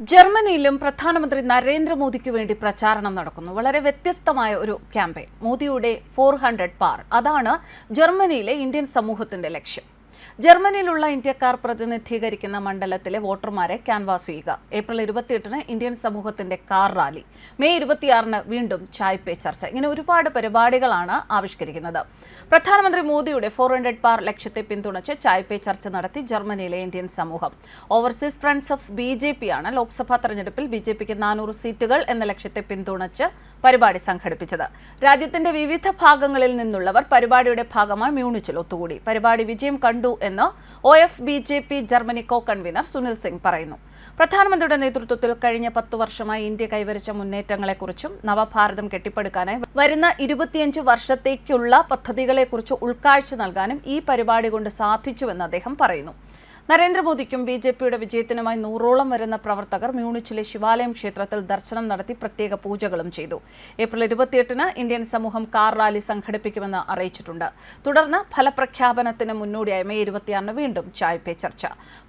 ജർമ്മനിയിലും പ്രധാനമന്ത്രി നരേന്ദ്രമോദിക്ക് വേണ്ടി പ്രചാരണം നടക്കുന്നു. വളരെ വ്യത്യസ്തമായ ഒരു ക്യാമ്പയിൻ. മോദിയുടെ ഫോർ ഹൺഡ്രഡ് പാർ. അതാണ് ജർമ്മനിയിലെ ഇന്ത്യൻ സമൂഹത്തിന്റെ ലക്ഷ്യം. ജർമ്മനിയിലുള്ള ഇന്ത്യക്കാർ പ്രതിനിധീകരിക്കുന്ന മണ്ഡലത്തിലെ വോട്ടർമാരെ ക്യാൻവാസ് ചെയ്യുക. ഏപ്രിൽ ഇരുപത്തിയെട്ടിന് ഇന്ത്യൻ സമൂഹത്തിന്റെ കാർ റാലി. മെയ് ഇരുപത്തിയാറിന് വീണ്ടും ചായ് പേ ചർച്ച. ഇങ്ങനെ ഒരുപാട് പരിപാടികളാണ് ആവിഷ്കരിക്കുന്നത്. പ്രധാനമന്ത്രി മോദിയുടെ ഫോർ ഹൺഡ്രഡ് പാർ ലക്ഷ്യത്തെ പിന്തുണച്ച് ചായ് പേ ചർച്ച നടത്തി ജർമ്മനിയിലെ ഇന്ത്യൻ സമൂഹം. Overseas friends of B J P ആണ് ലോക്സഭാ തെരഞ്ഞെടുപ്പിൽ ബി ജെ പിക്ക് നാനൂറ് സീറ്റുകൾ എന്ന ലക്ഷ്യത്തെ പിന്തുണച്ച് പരിപാടി സംഘടിപ്പിച്ചത്. രാജ്യത്തിന്റെ വിവിധ ഭാഗങ്ങളിൽ നിന്നുള്ളവർ പരിപാടിയുടെ ഭാഗമായി മ്യൂണിച്ചിൽ ഒത്തുകൂടി. പരിപാടി വിജയം കണ്ടു എന്ന് O F B J P Germany co convenor Sunil Singh പറയുന്നു. പ്രധാനമന്ത്രിയുടെ നേതൃത്വത്തിൽ കഴിഞ്ഞ പത്തു വർഷമായി ഇന്ത്യ കൈവരിച്ച മുന്നേറ്റങ്ങളെക്കുറിച്ചും നവഭാരതം കെട്ടിപ്പടുക്കാനായി വരുന്ന ഇരുപത്തിയഞ്ച് വർഷത്തേക്കുള്ള പദ്ധതികളെക്കുറിച്ച് ഉൾക്കാഴ്ച നൽകാനും ഈ പരിപാടി കൊണ്ട് സാധിച്ചുവെന്ന് അദ്ദേഹം പറയുന്നു. നരേന്ദ്രമോദിക്കും ബി ജെ പിയുടെ വിജയത്തിനുമായി നൂറോളം വരുന്ന പ്രവർത്തകർ മ്യൂണിച്ചിലെ ശിവാലയം ക്ഷേത്രത്തിൽ ദർശനം നടത്തി പ്രത്യേക പൂജകളും ചെയ്തു. ഏപ്രിൽ ഇരുപത്തിയെട്ടിന് ഇന്ത്യൻ സമൂഹം കാർ റാലി സംഘടിപ്പിക്കുമെന്ന് അറിയിച്ചിട്ടുണ്ട്. തുടർന്ന് ഫലപ്രഖ്യാപനത്തിന് മുന്നോടിയായി മെയ് ഇരുപത്തിയാറിന് വീണ്ടും ചായ് പേ ചർച്ച.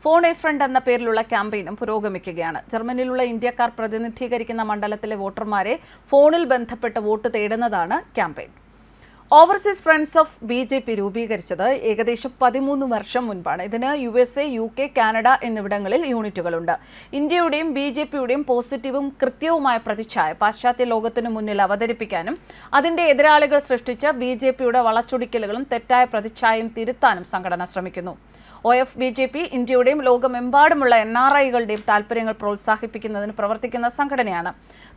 ഫോൺ എ ഫ്രണ്ട് എന്ന പേരിലുള്ള ക്യാമ്പയിനും പുരോഗമിക്കുകയാണ്. ജർമ്മനിയിലുള്ള ഇന്ത്യക്കാർ പ്രതിനിധീകരിക്കുന്ന മണ്ഡലത്തിലെ വോട്ടർമാരെ ഫോണിൽ ബന്ധപ്പെട്ട് vote തേടുന്നതാണ് campaign. Overseas friends of B J P രൂപീകരിച്ചത് ഏകദേശം പതിമൂന്ന് വർഷം മുൻപാണ്. ഇതിന് U S A U K Canada എന്നിവിടങ്ങളിൽ യൂണിറ്റുകളുണ്ട്. ഇന്ത്യയുടെയും ബി ജെ പിയുടെയും പോസിറ്റീവും കൃത്യവുമായ പ്രതിച്ഛായ പാശ്ചാത്യ ലോകത്തിന് മുന്നിൽ അവതരിപ്പിക്കാനും അതിന്റെ എതിരാളികൾ സൃഷ്ടിച്ച ബി ജെ പിയുടെ വളച്ചൊടിക്കലുകളും തെറ്റായ പ്രതിച്ഛായയും തിരുത്താനും സംഘടന ശ്രമിക്കുന്നു. O F B J P ഇന്ത്യയുടെയും ലോകമെമ്പാടുമുള്ള എൻ ആർ ഐകളുടെയും താൽപ്പര്യങ്ങൾ പ്രോത്സാഹിപ്പിക്കുന്നതിന് പ്രവർത്തിക്കുന്ന സംഘടനയാണ്.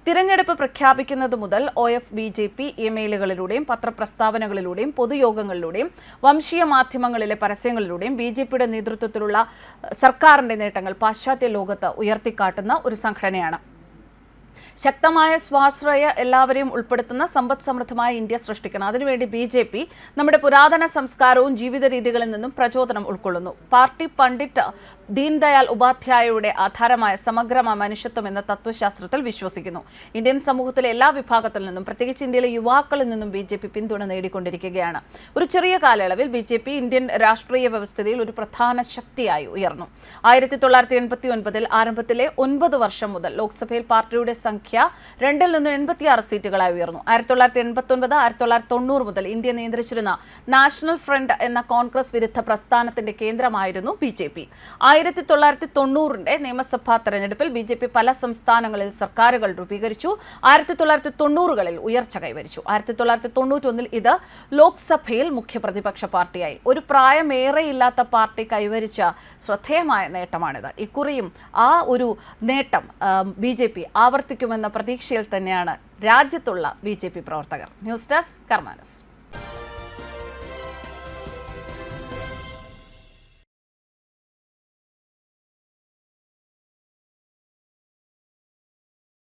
തിരഞ്ഞെടുപ്പ് പ്രഖ്യാപിക്കുന്നത് മുതൽ O F B J P ഇമെയിലുകളിലൂടെയും പത്രപ്രസ്താവനകളിലൂടെയും പൊതുയോഗങ്ങളിലൂടെയും വംശീയ മാധ്യമങ്ങളിലെ പരസ്യങ്ങളിലൂടെയും ബി ജെ പിയുടെ നേതൃത്വത്തിലുള്ള സർക്കാരിന്റെ നേട്ടങ്ങൾ പാശ്ചാത്യ ലോകത്ത് ഉയർത്തിക്കാട്ടുന്ന ഒരു സംഘടനയാണ്. ശക്തമായ സ്വാശ്രയ എല്ലാവരെയും ഉൾപ്പെടുത്തുന്ന സമ്പദ് സമൃദ്ധമായ ഇന്ത്യ സൃഷ്ടിക്കണം. അതിനുവേണ്ടി ബി ജെ പി നമ്മുടെ പുരാതന സംസ്കാരവും ജീവിത രീതികളിൽ നിന്നും പ്രചോദനം ഉൾക്കൊള്ളുന്നു. പാർട്ടി പണ്ഡിറ്റ് ദീൻദയാൽ ഉപാധ്യായയുടെ ആധാരമായ സമഗ്രമായ മനുഷ്യത്വം എന്ന തത്വശാസ്ത്രത്തിൽ വിശ്വസിക്കുന്നു. ഇന്ത്യൻ സമൂഹത്തിലെ എല്ലാ വിഭാഗത്തിൽ നിന്നും പ്രത്യേകിച്ച് ഇന്ത്യയിലെ യുവാക്കളിൽ നിന്നും ബി ജെ പി പിന്തുണ നേടിക്കൊണ്ടിരിക്കുകയാണ്. ഒരു ചെറിയ കാലയളവിൽ ബി ജെ പി ഇന്ത്യൻ രാഷ്ട്രീയ വ്യവസ്ഥയിൽ ഒരു പ്രധാന ശക്തിയായി ഉയർന്നു. ആയിരത്തി തൊള്ളായിരത്തി എൺപത്തി ഒൻപതിൽ ആരംഭത്തിലെ ഒൻപത് വർഷം മുതൽ ലോക്സഭയിൽ പാർട്ടിയുടെ സംഖ്യ രണ്ടിൽ നിന്ന് എൺപത്തിയാറ് സീറ്റുകളായി ഉയർന്നു. ആയിരത്തി തൊള്ളായിരത്തി എൺപത്തി ഒൻപത് ആയിരത്തി തൊള്ളായിരത്തി തൊണ്ണൂറ് മുതൽ ഇന്ത്യ നിയന്ത്രിച്ചിരുന്ന നാഷണൽ ഫ്രണ്ട് എന്ന കോൺഗ്രസ് വിരുദ്ധ പ്രസ്ഥാനത്തിന്റെ കേന്ദ്രമായിരുന്നു ബി ജെ പി. ആയിരത്തി തൊള്ളായിരത്തി തൊണ്ണൂറിന്റെ നിയമസഭാ തെരഞ്ഞെടുപ്പിൽ ബി ജെ പി പല സംസ്ഥാനങ്ങളിൽ സർക്കാരുകൾ രൂപീകരിച്ചു. ആയിരത്തി തൊള്ളായിരത്തി തൊണ്ണൂറുകളിൽ ഉയർച്ച കൈവരിച്ചു. ആയിരത്തി തൊള്ളായിരത്തി തൊണ്ണൂറ്റൊന്നിൽ ഇത് ലോക്സഭയിൽ മുഖ്യ പ്രതിപക്ഷ പാർട്ടിയായി. ഒരു പ്രായമേറെയില്ലാത്ത പാർട്ടി കൈവരിച്ച ശ്രദ്ധേയമായ നേട്ടമാണിത്. ഇക്കുറിയും ആ ഒരു നേട്ടം ബി ജെ പി ആവർത്തിക്കുമെന്ന പ്രതീക്ഷയിൽ തന്നെയാണ് രാജ്യത്തുള്ള ബി പ്രവർത്തകർ. News desk കർമാനസ്.